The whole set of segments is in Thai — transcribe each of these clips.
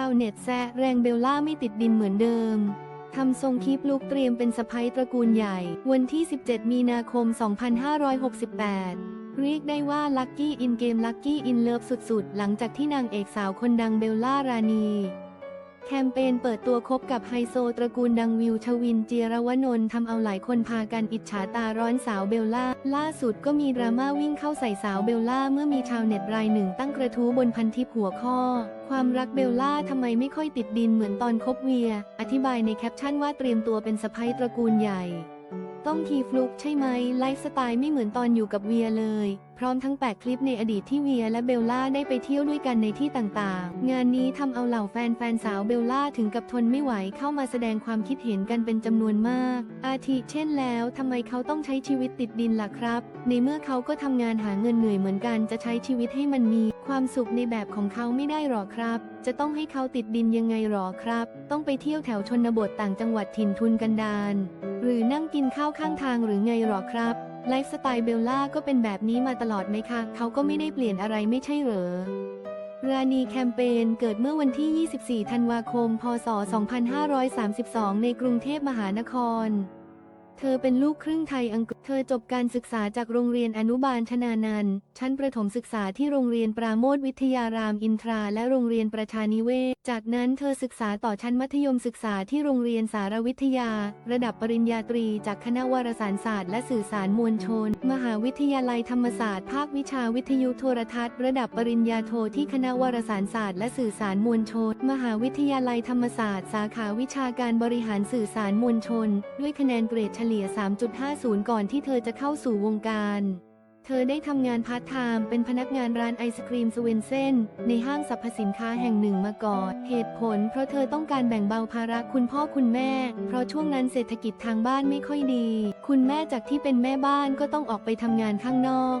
าวเน็ตแซะแรงเบลล่าไม่ติดดินเหมือนเดิมทำทรงคลิปลุกเตรียมเป็นสะพ้ยตระกูลใหญ่ วันที่ 17 มีนาคม 2568 เรียกได้ว่าลัคกี้อินเกมลัคกี้อินเลิฟสุดๆ หลังจากที่นางเอกสาวคนดังเบลล่ารานี แคมเปญเปิดตัวคบกับไฮโซตระกูลดังวิวชวินเจียรวนนท์ทำเอาหลายคนพากันอิจฉาตาร้อนสาวเบลล่า ล่าสุดก็มีดราม่าวิ่งเข้าใส่สาวเบลล่าเมื่อมีชาวเน็ตรายหนึ่งตั้งกระทู้บนพันทิปหัวข้อ ความรักเบลล่าทำไมไม่ค่อยติดดินเหมือนตอนคบเวีย อธิบายในแคปชั่นว่าเตรียมตัวเป็นสะพ้ยตระกูลใหญ่ ต้องทีฟลุกใช่ไหมไลฟ์สไตล์ไม่เหมือนตอนอยู่กับเวียเลย พร้อมทั้งแปะคลิปในอดีตที่เวียและเบลล่าได้ไปเที่ยวด้วยกันในที่ต่างๆ งานนี้ทำเอาเหล่าแฟนแฟนสาวเบลล่าถึงกับทนไม่ไหวเข้ามาแสดงความคิดเห็นกันเป็นจำนวนมาก อาทิเช่นแล้วทำไมเขาต้องใช้ชีวิตติดดินล่ะครับ ในเมื่อเขาก็ทำงานหาเงินเหนื่อยเหมือนกันจะใช้ชีวิตให้มันมี ความสุขในแบบของเขาไม่ได้หรอครับ จะต้องให้เขาติดดินยังไงหรอครับ ต้องไปเที่ยวแถวชนบทต่างจังหวัดถิ่นทุนกันดารหรือนั่งกินข้าวข้างทางหรือไงหรอครับ ไลฟ์สไตล์เบลล่าก็เป็นแบบนี้มาตลอดไหมคะ เขาก็ไม่ได้เปลี่ยนอะไรไม่ใช่เหรอรานีแคมเปญเกิดเมื่อวันที่ 24 ธันวาคม พศ 2532 ในกรุงเทพมหานคร เธอเป็นลูกครึ่งไทยอังกฤษ เธอจบการศึกษาจากโรงเรียนอนุบาลชนานันท์ชั้นประถมศึกษาที่โรงเรียนปราโมทวิทยารามอินทรา และโรงเรียนประชานิเวศ จากนั้นเธอศึกษาต่อชั้นมัธยมศึกษาที่โรงเรียนสารวิทยา ระดับปริญญาตรีจากคณะวารสารศาสตร์และสื่อสารมวลชน มหาวิทยาลัยธรรมศาสตร์ภาควิชาวิทยุโทรทัศน์ ระดับปริญญาโทที่คณะวารสารศาสตร์และสื่อสารมวลชน มหาวิทยาลัยธรรมศาสตร์ สาขาวิชาการบริหารสื่อสารมวลชน ด้วยคะแนนเกรดเฉลี่ย 3.50 ก่อนที่เธอจะเข้าสู่วงการเธอได้ทำงานพาร์ทไทม์เป็นพนักงานร้านไอศครีมสเวนเซนในห้างสรรพสินค้าแห่งหนึ่งมาก่อน เหตุผลเพราะเธอต้องการแบ่งเบาภาระคุณพ่อคุณแม่ เพราะช่วงนั้นเศรษฐกิจทางบ้านไม่ค่อยดี คุณแม่จากที่เป็นแม่บ้านก็ต้องออกไปทำงานข้างนอก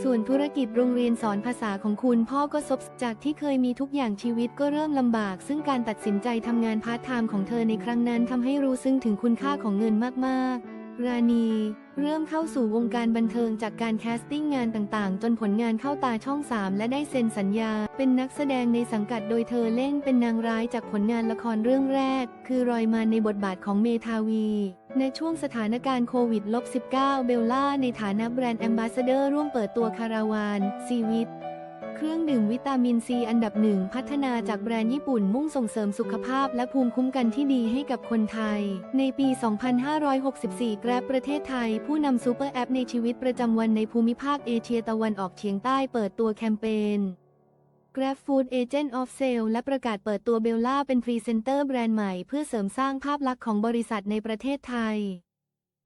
ส่วนธุรกิจโรงเรียนสอนภาษาของคุณพ่อก็ซบจากที่เคยมีทุกอย่างชีวิตก็เริ่มลำบาก ซึ่งการตัดสินใจทำงานพาร์ทไทม์ของเธอในครั้งนั้นทำให้รู้ซึ้งถึงคุณค่าของเงินมากๆ ราณี เริ่มเข้าสู่วงการบันเทิงจากการแคสติ้งงานต่างๆ จนผลงานเข้าตาช่อง 3 และได้เซ็นสัญญา เป็นนักแสดงในสังกัดโดยเธอเล่นเป็นนางร้ายจากผลงานละครเรื่องแรก คือรอยมาในบทบาทของเมทาวี ในช่วงสถานการณ์โควิด -19 เบลล่าในฐานะแบรนด์แอมบาสเดอร์ร่วมเปิดตัวคาราวานซีวิต เครื่องดื่มวิตามินซีอันดับหนึ่งพัฒนาจากแบรนด์ญี่ปุ่นมุ่งส่งเสริมสุขภาพและภูมิคุ้มกันที่ดีให้กับคนไทย ในปี 2564 แกร็บประเทศไทย ผู้นำซูเปอร์แอปในชีวิตประจำวันในภูมิภาคเอเชียตะวันออกเฉียงใต้เปิดตัวแคมเปญ Grab Food Agent of Sale และประกาศเปิดตัวเบลล่าเป็นพรีเซนเตอร์แบรนด์ใหม่เพื่อเสริมสร้างภาพลักษณ์ของบริษัทในประเทศไทย